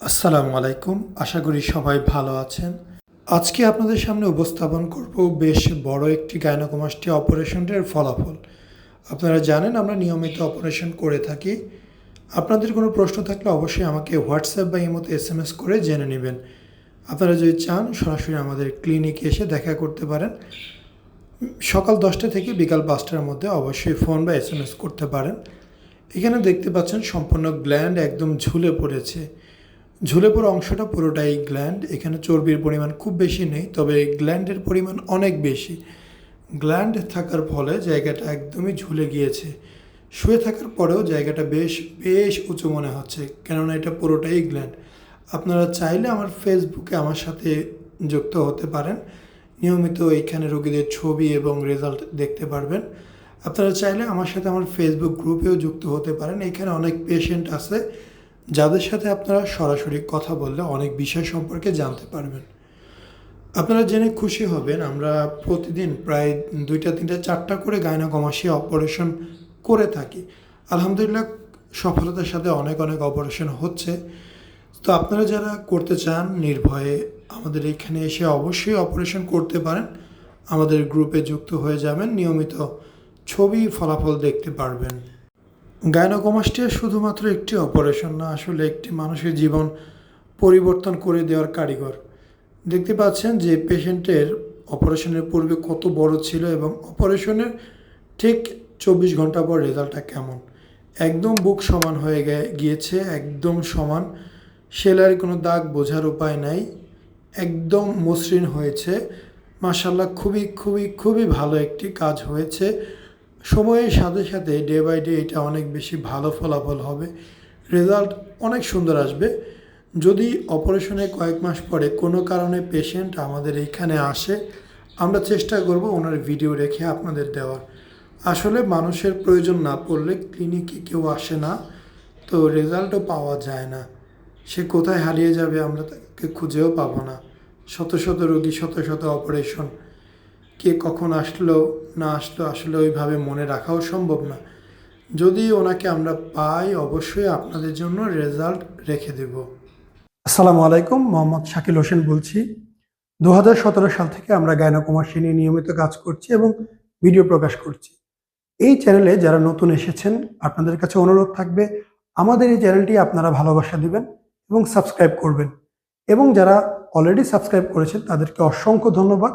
আসসালামু আলাইকুম। আশা করি সবাই ভালো আছেন। আজকে আপনাদের সামনে উপস্থাপন করব বেশ বড় একটি গাইনোকোমাস্টি অপারেশনের ফলাফল। আপনারা জানেন আমরা নিয়মিত অপারেশন করে থাকি। আপনাদের কোনো প্রশ্ন থাকলে অবশ্যই আমাকে হোয়াটসঅ্যাপ বা ইমোতে এস এম এস করে জেনে নেবেন। আপনারা যদি চান, সরাসরি আমাদের ক্লিনিকে এসে দেখা করতে পারেন। সকাল দশটা থেকে বিকাল পাঁচটার মধ্যে অবশ্যই ফোন বা এস এম এস করতে পারেন। এখানে দেখতে পাচ্ছেন সম্পূর্ণ গ্ল্যান্ড একদম ঝুলে পড়েছে। ঝুলে পড়া অংশটা পুরোটাই গ্ল্যান্ড এখানে চর্বির পরিমাণ খুব বেশি নেই, তবে গ্ল্যান্ডের পরিমাণ অনেক বেশি। গ্ল্যান্ড থাকার ফলে জায়গাটা একদমই ঝুলে গিয়েছে। শুয়ে থাকার পরেও জায়গাটা বেশ বেশ উঁচু মনে হচ্ছে, কেননা এটা পুরোটাই গ্ল্যান্ড আপনারা চাইলে আমার ফেসবুকে আমার সাথে যুক্ত হতে পারেন। নিয়মিত এইখানে রোগীদের ছবি এবং রেজাল্ট দেখতে পারবেন। আপনারা চাইলে আমার সাথে আমার ফেসবুক গ্রুপেও যুক্ত হতে পারেন। এখানে অনেক পেশেন্ট আছে। যাদের সাথে আপনারা সরাসরি কথা বললে অনেক বিষয় সম্পর্কে জানতে পারবেন। আপনারা জেনে খুশি হবেন, আমরা প্রতিদিন প্রায় দুইটা, তিনটা, চারটা করে গায়নাকমাসি অপারেশন করে থাকি। আলহামদুলিল্লাহ সফলতার সাথে অনেক অনেক অপারেশন হচ্ছে। তো আপনারা যারা করতে চান, নির্ভয়ে আমাদের এখানে এসে অবশ্যই অপারেশন করতে পারেন। আমাদের গ্রুপে যুক্ত হয়ে যাবেন, নিয়মিত ছবি, ফলাফল দেখতে পারবেন। গায়নোকমাস্টিয়া শুধুমাত্র একটি অপারেশন না, আসলে একটি মানুষের জীবন পরিবর্তন করে দেওয়ার কারিগর। দেখতে পাচ্ছেন যে পেশেন্টের অপারেশনের পূর্বে কত বড় ছিল এবং অপারেশনের ঠিক চব্বিশ ঘণ্টা পর রেজাল্টটা কেমন। একদম বুক সমান হয়ে গিয়েছে, একদম সমান। সেলার কোনো দাগ বোঝার উপায় নাই। একদম মসৃণ হয়েছে। মাসাল্লাহ খুবই খুবই খুবই ভালো একটি কাজ হয়েছে। সময়ের সাথে সাথে ডে বাই ডে এটা অনেক বেশি ভালো ফলাফল হবে। রেজাল্ট অনেক সুন্দর আসবে। যদি অপারেশনে কয়েক মাস পরে কোনো কারণে পেশেন্ট আমাদের এইখানে আসে, আমরা চেষ্টা করব ওনার ভিডিও রেখে আপনাদের দেওয়ার। আসলে মানুষের প্রয়োজন না পড়লে ক্লিনিকে কেউ আসে না, তো রেজাল্টও পাওয়া যায় না। সে কোথায় হারিয়ে যাবে আমরা তাকে খুঁজেও পাবো না। শত শত রোগী শত শত অপারেশন কে কখন আসলো, না আসলো, আসলে ওইভাবে মনে রাখাও সম্ভব না। যদি ওনাকে আমরা পাই, অবশ্যই আপনাদের জন্য রেজাল্ট রেখে দেব। আসসালামু আলাইকুম, মোহাম্মদ শাকিল হোসেন বলছি। দু হাজার সতেরো সাল থেকে আমরা গায়নাকুমাসী নিয়ে নিয়মিত কাজ করছি এবং ভিডিও প্রকাশ করছি। এই চ্যানেলে যারা নতুন এসেছেন, আপনাদের কাছে অনুরোধ থাকবে, আমাদের এই চ্যানেলটি আপনারা ভালোবাসা দিবেন এবং সাবস্ক্রাইব করবেন। এবং যারা অলরেডি সাবস্ক্রাইব করেছেন, তাদেরকে অসংখ্য ধন্যবাদ।